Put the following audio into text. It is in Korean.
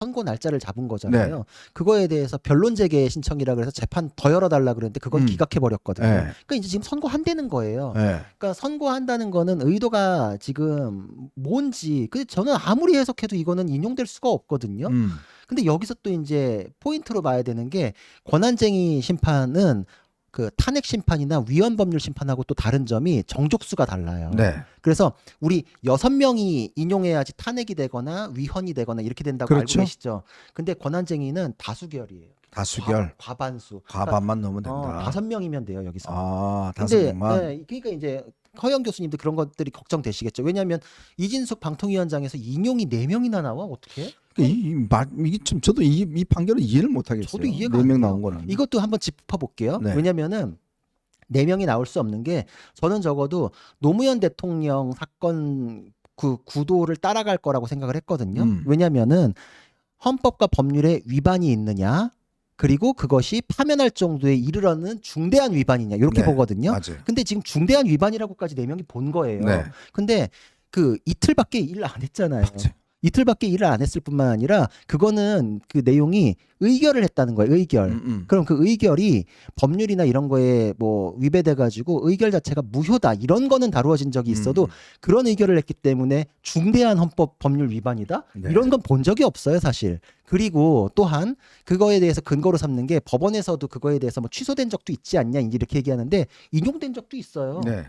선고 날짜를 잡은 거잖아요. 그거에 대해서 변론 제계 신청이라 그래서 재판 더 열어달라 그랬는데 그건 음. 기각해 버렸거든요. 예. 그러니까 이제 지금 선고한다는 거예요. 예. 그러니까 선고한다는 거는 의도가 지금 뭔지 근데 저는 아무리 해석해도 이거는 인용될 수가 없거든요. 음. 근데 여기서 또 이제 포인트로 봐야 되는 게 권한쟁의 심판은 그 탄핵 심판이나 위헌 법률 심판하고 또 다른 점이 정족수가 달라요. 네. 그래서 우리 여섯 명이 인용해야지 탄핵이 되거나 위헌이 되거나 이렇게 된다고 그렇죠. 알고 계시죠. 근데 권한쟁의는 다수결이에요. 다수결. 과, 반수 과반만 넣으면 어, 된다. 다섯 명이면 돼요 여기서. 아, 다섯 명만. 네, 그러니까 이제 허영 교수님도 그런 것들이 걱정되시겠죠. 왜냐하면 이진숙 방통위원장에서 인용이 네 명이나 나와 어떻게? 이, 이게 좀 저도 이, 이 판결을 이해를 못 하겠어요. 저도 이해가 안 네명 돼요. 나온 거는. 이것도 한번 짚어볼게요. 네. 왜냐면은 네 명이 나올 수 없는 게 저는 적어도 노무현 대통령 사건 그 구도를 따라갈 거라고 생각을 했거든요. 음. 왜냐면은 헌법과 법률에 위반이 있느냐 그리고 그것이 파면할 정도에 이르러는 중대한 위반이냐 이렇게 네, 보거든요. 맞아요. 근데 지금 중대한 위반이라고까지 네 명이 본 거예요. 네. 근데 그 이틀밖에 일을 안 했잖아요. 맞아요. 이틀밖에 일을 안 했을 뿐만 아니라 그거는 그 내용이 의결을 했다는 거예요. 의결. 음, 음. 그럼 그 의결이 법률이나 이런 거에 뭐 위배돼 가지고 의결 자체가 무효다 이런 거는 다루어진 적이 있어도 음. 그런 의결을 했기 때문에 중대한 헌법 법률 위반이다 네. 이런 건 본 적이 없어요 사실 그리고 또한 그거에 대해서 근거로 삼는 게 법원에서도 그거에 대해서 뭐 취소된 적도 있지 않냐 이렇게 얘기하는데 인용된 적도 있어요 네.